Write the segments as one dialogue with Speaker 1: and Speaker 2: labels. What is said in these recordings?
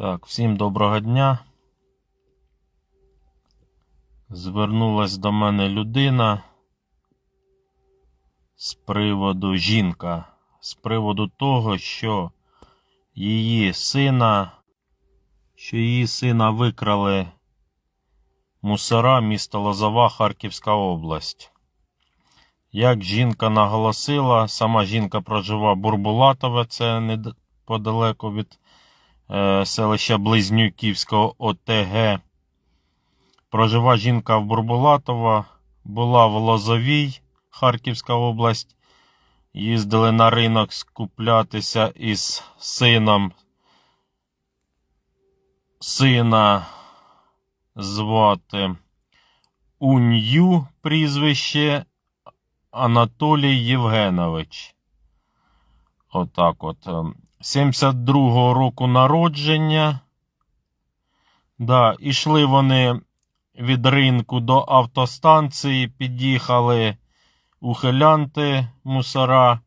Speaker 1: Так, всім доброго дня. Звернулась до мене людина з приводу жінка, з приводу того, що її сина, що її сина викрали мусора міста Лозова, Харківська область. Як жінка наголосила, сама жінка прожива Бурбулатове, це неподалеку від селища Близнюківського ОТГ. Прожива жінка в Бурбулатова, була в Лозовій, Харківська область. Їздили на ринок скуплятися із сином. Сина звати Унью прізвище Анатолій Євгенович. Отак от. Ем, 72-го року народження. Да, ішли вони від ринку до автостанції, під'їхали ухилянти мусора.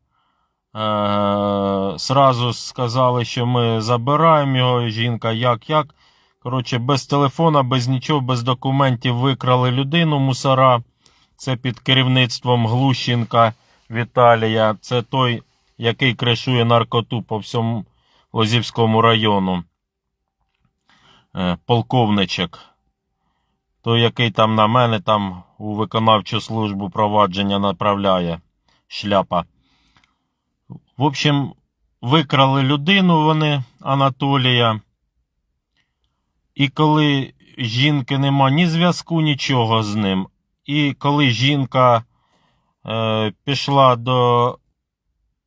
Speaker 1: Е, сразу сказали, що ми забираємо його. Жінка як як. Коротше, без телефона, без нічого, без документів викрали людину мусора. Це під керівництвом Глущенка Віталія. Це той, який кришує наркоту по всьому Лозівському району. Е, Полковничок. Той, який там на мене там у виконавчу службу провадження направляє. Шляпа. В общем, викрали людину вони, Анатолія. І коли жінки нема ні зв'язку, нічого з ним. І коли жінка е, пішла до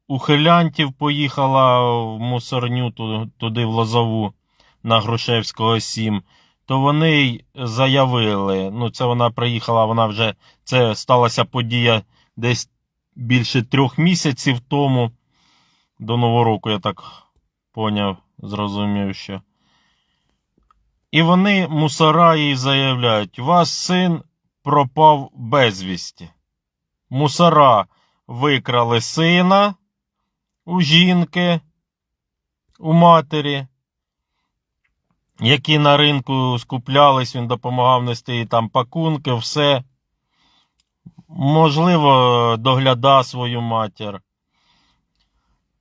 Speaker 1: ухилянтів, поїхала в мусорню туди в Лозову на Грушевського 7, то вони й заявили. Ну, це вона приїхала, вона вже це сталася подія десь більше трьох місяців тому. До Нового року, я так поняв, зрозумів, що. І вони мусора їй заявляють: вас син пропав безвісті. Мусора викрали сина у жінки, у матері, які на ринку скуплялись, він допомагав нести їй там пакунки, все. Можливо, догляда свою матір.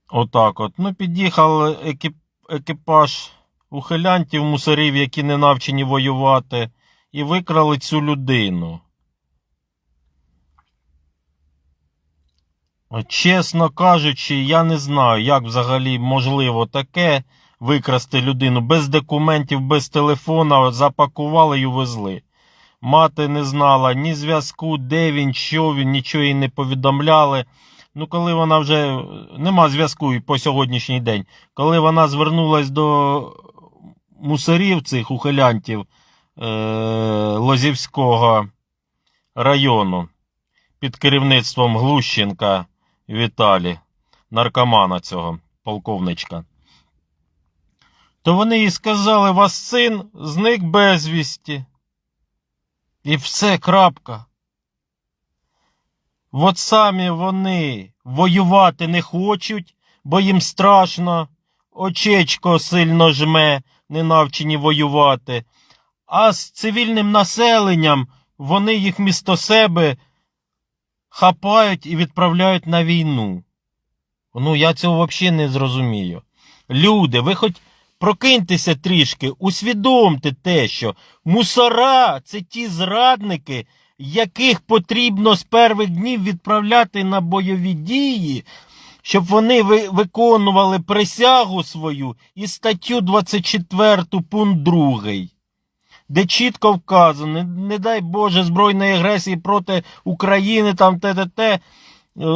Speaker 1: Отак от. Ну, під'їхав екіп... екіпаж ухилянтів, мусорів, які не навчені воювати, і викрали цю людину. Чесно кажучи, я не знаю, як взагалі можливо таке викрасти людину без документів, без телефона, запакували і увезли. Мати не знала ні зв'язку, де він, що він, нічого їй не повідомляли. Ну, коли вона вже нема зв'язку і по сьогоднішній день, коли вона звернулась до мусорів цих ухилянтів е- Лозівського району під керівництвом Глущенка Віталі, наркомана цього полковничка, то вони їй сказали, вас син зник безвісті. І все, крапка. От самі вони воювати не хочуть, бо їм страшно, очечко сильно жме, не навчені воювати. А з цивільним населенням вони їх місто себе хапають і відправляють на війну. Ну, я цього взагалі не зрозумію. Люди, ви хоч прокиньтеся трішки, усвідомте те, що мусора це ті зрадники, яких потрібно з перших днів відправляти на бойові дії, щоб вони виконували присягу свою і статтю 24 пункт 2, де чітко вказано, не, дай Боже збройної агресії проти України, там т.т.т. е,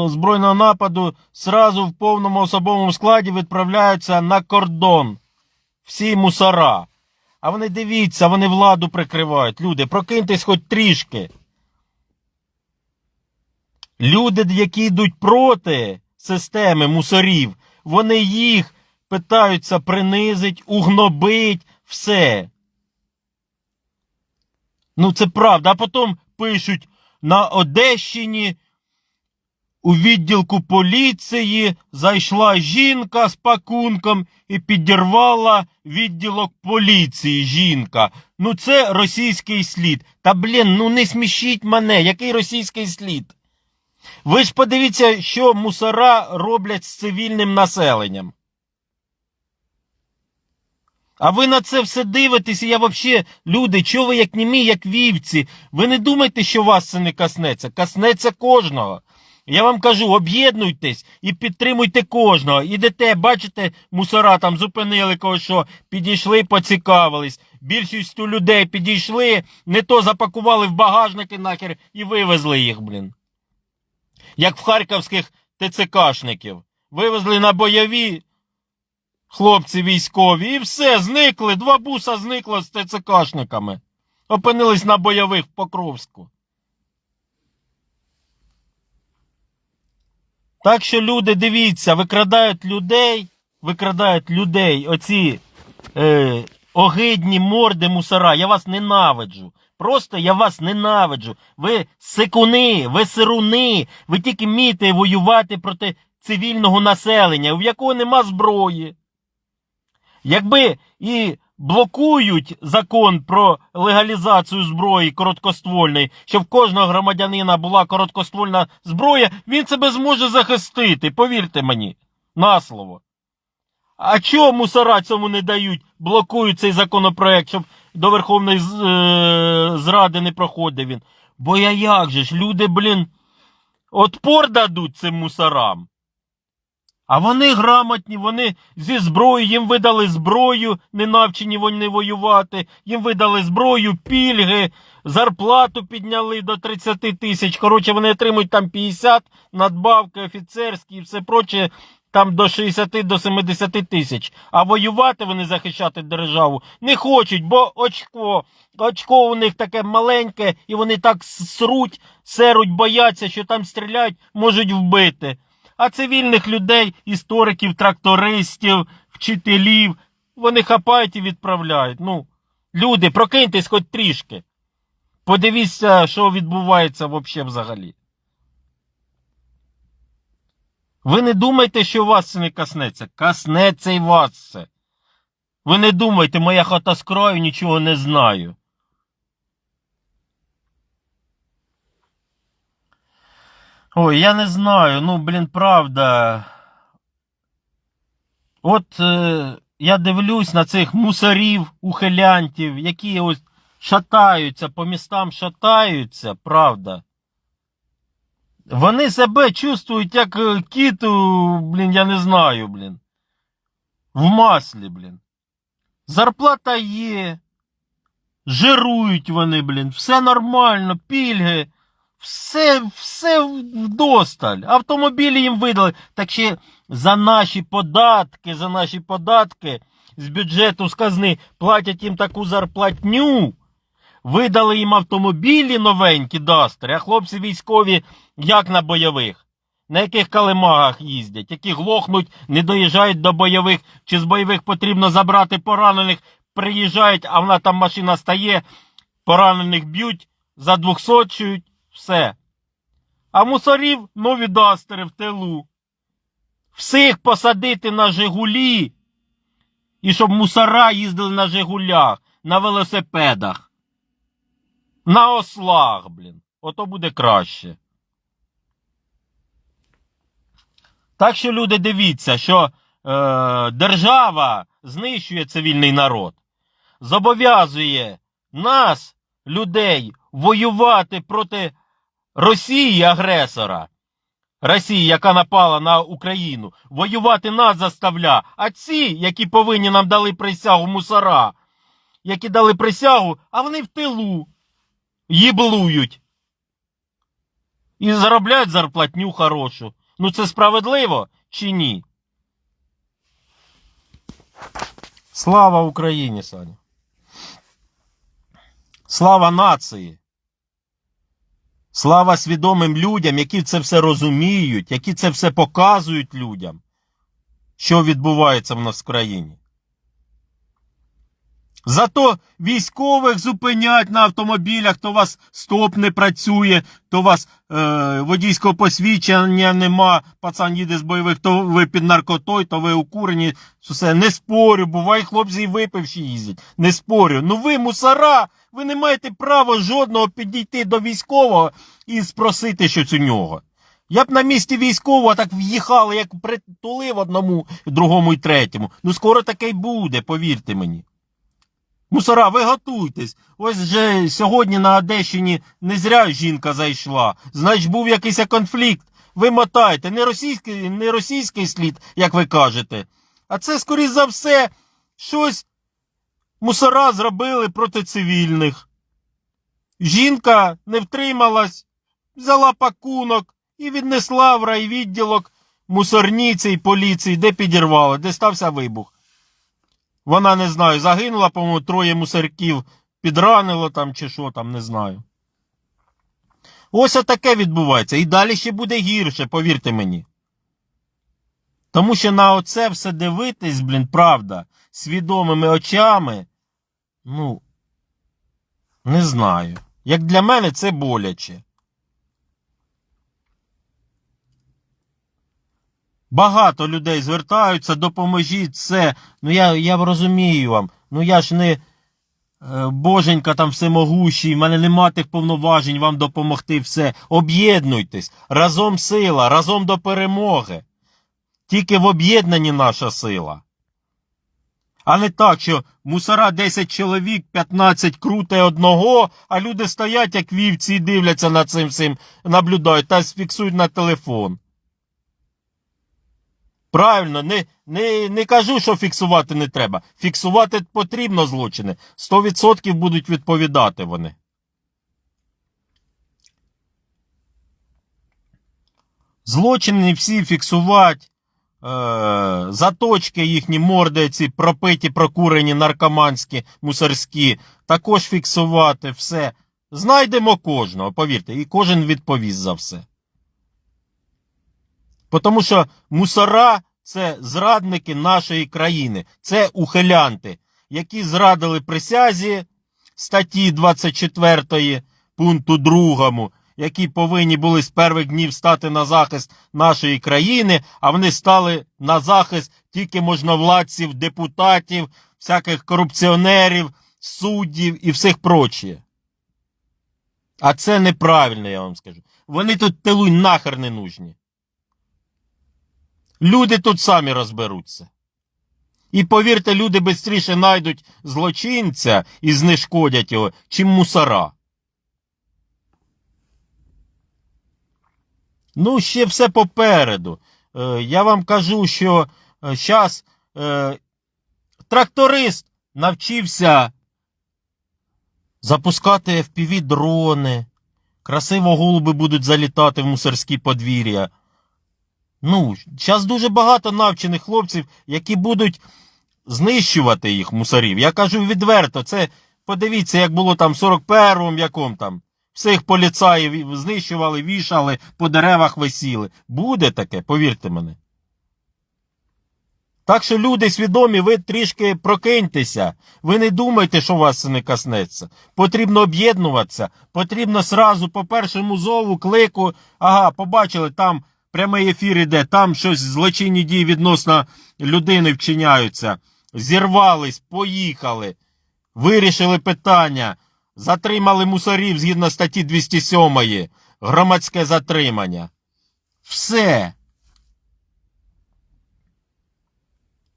Speaker 1: збройного нападу, сразу в повному особовому складі відправляються на кордон. Всі мусора. А вони дивіться, вони владу прикривають. Люди, прокиньтесь хоч трішки. Люди, які йдуть проти системи мусорів, вони їх питаються принизить, угнобить, все. Ну, це правда. А потім пишуть на Одещині у відділку поліції зайшла жінка з пакунком і підірвала відділок поліції. Жінка. Ну це російський слід. Та блін, ну не смішіть мене, який російський слід? Ви ж подивіться, що мусора роблять з цивільним населенням. А ви на це все дивитесь, і я взагалі, люди, чого ви як німі, як вівці? Ви не думайте, що вас це не коснеться. Коснеться кожного. Я вам кажу, об'єднуйтесь і підтримуйте кожного. Ідете, бачите, мусора там зупинили когось, що підійшли, поцікавились. Більшістю людей підійшли, не то запакували в багажники нахер і вивезли їх, блін. Як в харківських ТЦКшників. Вивезли на бойові хлопці військові і все, зникли. Два буса зникло з ТЦКшниками. Опинились на бойових в Покровську. Так що люди, дивіться, викрадають людей, викрадають людей, оці е, огидні морди мусора. Я вас ненавиджу. Просто я вас ненавиджу. Ви сикуни, ви сируни, ви тільки вмієте воювати проти цивільного населення, у якого нема зброї. Якби і блокують закон про легалізацію зброї короткоствольної, щоб в кожного громадянина була короткоствольна зброя, він себе зможе захистити, повірте мені, на слово. А чого мусора цьому не дають, блокують цей законопроект, щоб до Верховної е, зради не проходив він? Бо я як же ж, люди, блін, отпор дадуть цим мусорам. А вони грамотні, вони зі зброєю, їм видали зброю, не навчені вони воювати, їм видали зброю, пільги, зарплату підняли до 30 тисяч. Коротше, вони отримують там 50, надбавки офіцерські і все проче, там до 60 до 70 тисяч. А воювати вони захищати державу не хочуть, бо очко, очко у них таке маленьке, і вони так сруть, серуть, бояться, що там стріляють, можуть вбити. А цивільних людей, істориків, трактористів, вчителів, вони хапають і відправляють. Ну, люди, прокиньтесь хоч трішки. Подивіться, що відбувається взагалі. Ви не думайте, що вас це не коснеться. Коснеться і вас це. Ви не думайте, моя хата з краю, нічого не знаю. Ой, я не знаю. Ну, блін, правда. От е, я дивлюсь на цих мусорів, ухилянтів, які ось шатаються по містам, шатаються, правда. Вони себе чувствують як е, кіт, у, блін, я не знаю, блін. В маслі, блін. Зарплата є. Жирують вони, блін. Все нормально, пільги. Все, все вдосталь. Автомобілі їм видали. Так ще за наші податки, за наші податки з бюджету з казни платять їм таку зарплатню. Видали їм автомобілі новенькі дастери, а хлопці військові як на бойових. На яких калимагах їздять, які глохнуть, не доїжджають до бойових, чи з бойових потрібно забрати поранених, приїжджають, а вона там машина стає, поранених б'ють, задвохсочують, все. А мусорів нові дастери в тилу. Всіх посадити на Жигулі. І щоб мусора їздили на Жигулях, на велосипедах. На ослах, блін. Ото буде краще. Так що, люди, дивіться, що е, держава знищує цивільний народ, зобов'язує нас, людей, воювати проти Росії, агресора. Росії, яка напала на Україну, воювати нас заставля. А ці, які повинні нам дали присягу мусора, які дали присягу, а вони в тилу їблують. І заробляють зарплатню хорошу. Ну це справедливо чи ні? Слава Україні, Саня. Слава нації. Слава свідомим людям, які це все розуміють, які це все показують людям, що відбувається в нас в країні. Зато військових зупинять на автомобілях, то у вас стоп не працює, то у вас е, водійського посвідчення нема, пацан їде з бойових, то ви під наркотою, то ви укурені. Все, не спорю, буває хлопці і випивші їздять. Не спорю. Ну ви, мусора, ви не маєте права жодного підійти до військового і спросити щось у нього. Я б на місці військового так в'їхали, як притулив одному, другому і третьому. Ну скоро таке й буде, повірте мені. Мусора, ви готуйтесь. Ось же сьогодні на Одещині не зря жінка зайшла. Значить, був якийсь конфлікт. Ви мотайте. Не російський, не російський слід, як ви кажете. А це, скоріш за все, щось мусора зробили проти цивільних. Жінка не втрималась, взяла пакунок і віднесла в райвідділок мусорніці і поліції, де підірвали, де стався вибух. Вона не знаю, загинула, по-моєму, троє мусорків підранило там чи що там, не знаю. Ось отаке відбувається. І далі ще буде гірше, повірте мені. Тому що на оце все дивитись, блін, правда, свідомими очами, ну, не знаю. Як для мене це боляче. Багато людей звертаються, допоможіть це. Ну я, я розумію вам. Ну я ж не е, боженька там всемогущий, в мене нема тих повноважень вам допомогти все. Об'єднуйтесь. Разом сила, разом до перемоги. Тільки в об'єднанні наша сила. А не так, що мусора 10 чоловік, 15 круте одного, а люди стоять, як вівці, і дивляться на цим всім, наблюдають та фіксують на телефон. Правильно, не, не, не кажу, що фіксувати не треба. Фіксувати потрібно злочини. 100% будуть відповідати вони. Злочини всі фіксувати. Е, заточки їхні морди, ці пропиті, прокурені, наркоманські, мусорські, також фіксувати все. Знайдемо кожного, повірте, і кожен відповість за все. Тому що мусора це зрадники нашої країни, це ухилянти, які зрадили присязі статті 24 пункту 2, які повинні були з перших днів стати на захист нашої країни, а вони стали на захист тільки можновладців, депутатів, всяких корупціонерів, суддів і всіх прочее. А це неправильно, я вам скажу. Вони тут тилуй нахер не нужні. Люди тут самі розберуться. І повірте, люди швидше знайдуть злочинця і знешкодять його, чим мусора. Ну, ще все попереду. Е, я вам кажу, що зараз е, тракторист навчився запускати FPV дрони. Красиво голуби будуть залітати в мусорські подвір'я. Ну, зараз дуже багато навчених хлопців, які будуть знищувати їх мусорів. Я кажу відверто, це подивіться, як було там в 41-му, якому там. Всіх поліцаїв знищували, вішали, по деревах висіли. Буде таке, повірте мене. Так що люди свідомі, ви трішки прокиньтеся. Ви не думайте, що вас не коснеться. Потрібно об'єднуватися. Потрібно сразу по першому зову, клику. Ага, побачили, там прямий ефір іде, там щось злочинні дії відносно людини вчиняються. Зірвались, поїхали, вирішили питання, затримали мусорів згідно статті 207, громадське затримання. Все.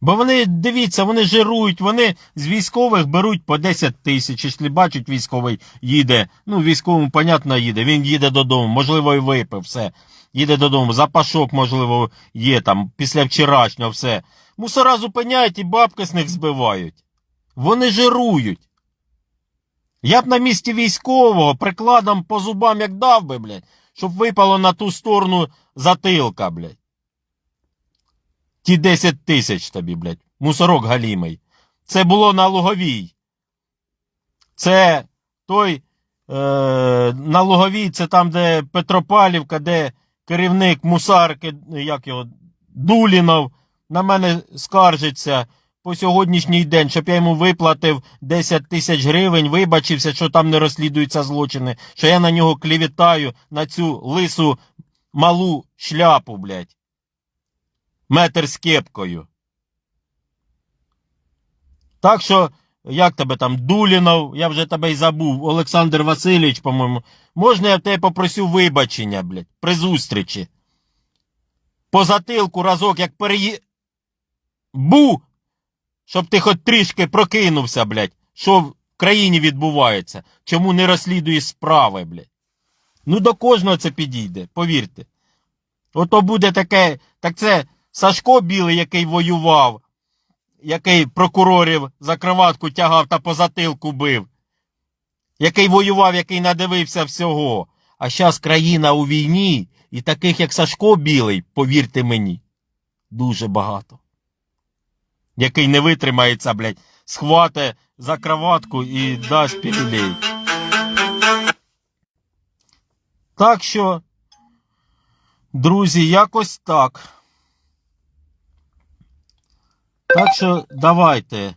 Speaker 1: Бо вони, дивіться, вони жирують, вони з військових беруть по 10 тисяч. Якщо бачать, військовий їде. Ну, військовому, понятно, їде. Він їде додому, можливо, і випив, все. Їде додому. Запашок, можливо, є там, після вчорашнього, все. Мусора зупиняють і бабки з них збивають. Вони жирують. Я б на місці військового прикладом по зубам як дав би, блядь, щоб випало на ту сторону затилка, блядь. Ті 10 тисяч тобі, блядь. Мусорок галімий. Це було на Луговій. Це той е, на Луговій, це там, де Петропалівка, де керівник мусарки, як його, Дулінов, на мене скаржиться. По сьогоднішній день, щоб я йому виплатив 10 тисяч гривень, вибачився, що там не розслідуються злочини, що я на нього клівітаю на цю лису малу шляпу, блядь. Метр з кепкою. Так що, як тебе там, Дулінов, я вже тебе й забув, Олександр Васильович, по-моєму, можна я тебе попросю вибачення, блядь, при зустрічі. По затилку разок, як переї... Бу! Щоб ти хоч трішки прокинувся, блядь, що в країні відбувається, чому не розслідуєш справи, блядь. Ну до кожного це підійде, повірте. Ото буде таке, так це Сашко Білий, який воював, який прокурорів за кроватку тягав та по затилку бив, який воював, який надивився всього. А зараз країна у війні, і таких, як Сашко Білий, повірте мені, дуже багато. Який не витримається, блядь, схвате за кроватку і дасть пілюлей. Так що, друзі, якось так. Так що давайте.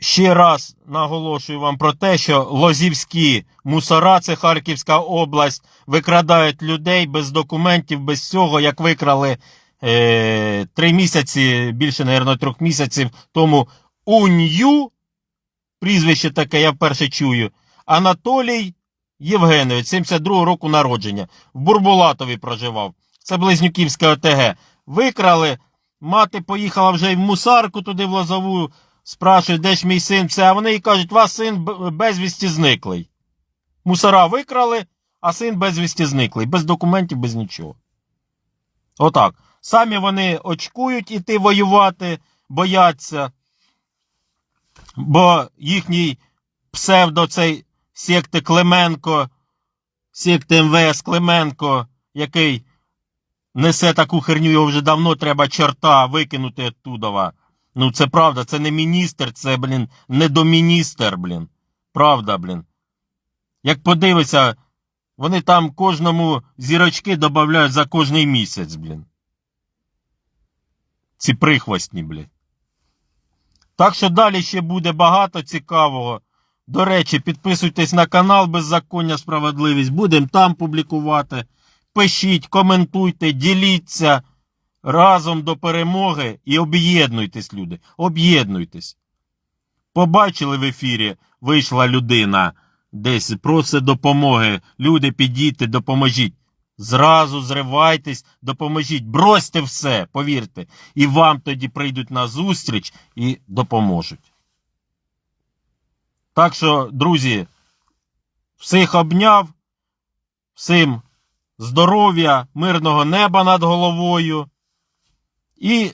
Speaker 1: Ще раз наголошую вам про те, що лозівські мусора, це Харківська область, викрадають людей без документів, без всього, як викрали три місяці, більше, мабуть, трьох місяців тому Унью, прізвище таке, я вперше чую, Анатолій Євгенович, 72 року народження, в Бурбулатові проживав. Це Близнюківське ОТГ. Викрали, мати поїхала вже в мусарку туди в Лозову, спрашують, де ж мій син, все, а вони їй кажуть, вас син безвісті зниклий. Мусора викрали, а син безвісті зниклий, без документів, без нічого. Отак. Самі вони очкують іти воювати, бояться, бо їхній псевдо цей секти Клименко, секти МВС Клименко, який несе таку херню, його вже давно треба чорта викинути оттудова. Ну, це правда, це не міністр, це, блін, не доміністр, блін. Правда, блін. Як подивися, вони там кожному зірочки додають за кожний місяць, блін. Ці прихвостні, блін. Так що далі ще буде багато цікавого. До речі, підписуйтесь на канал Беззаконня Справедливість. Будемо там публікувати. Пишіть, коментуйте, діліться разом до перемоги і об'єднуйтесь, люди. Об'єднуйтесь. Побачили в ефірі, вийшла людина десь просить допомоги. Люди, підійте, допоможіть. Зразу зривайтесь, допоможіть. Бросьте все, повірте. І вам тоді прийдуть на зустріч і допоможуть. Так що, друзі, всіх обняв, всім здоров'я, мирного неба над головою і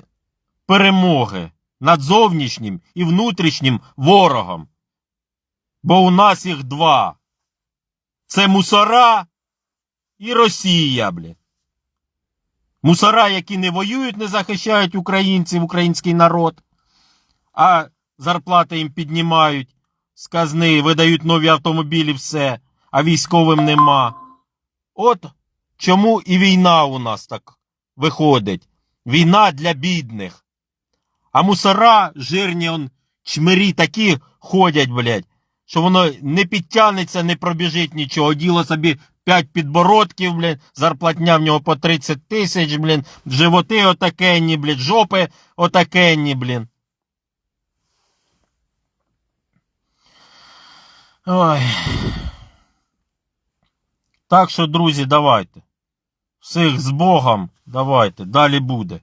Speaker 1: перемоги над зовнішнім і внутрішнім ворогом. Бо у нас їх два. Це мусора і Росія, блядь. Мусора, які не воюють, не захищають українців, український народ, а зарплати їм піднімають з казни, видають нові автомобілі, все, а військовим нема. От чому і війна у нас так виходить. Війна для бідних. А мусора, жирні он, чмирі такі ходять, блядь, що воно не підтягнеться, не пробіжить нічого. Діло собі 5 підбородків, блін, зарплатня в нього по 30 тисяч, блін, животи отакенні, блін, жопи отакенні, блін. Ой. Так що, друзі, давайте. Всіх з Богом, давайте, далі буде.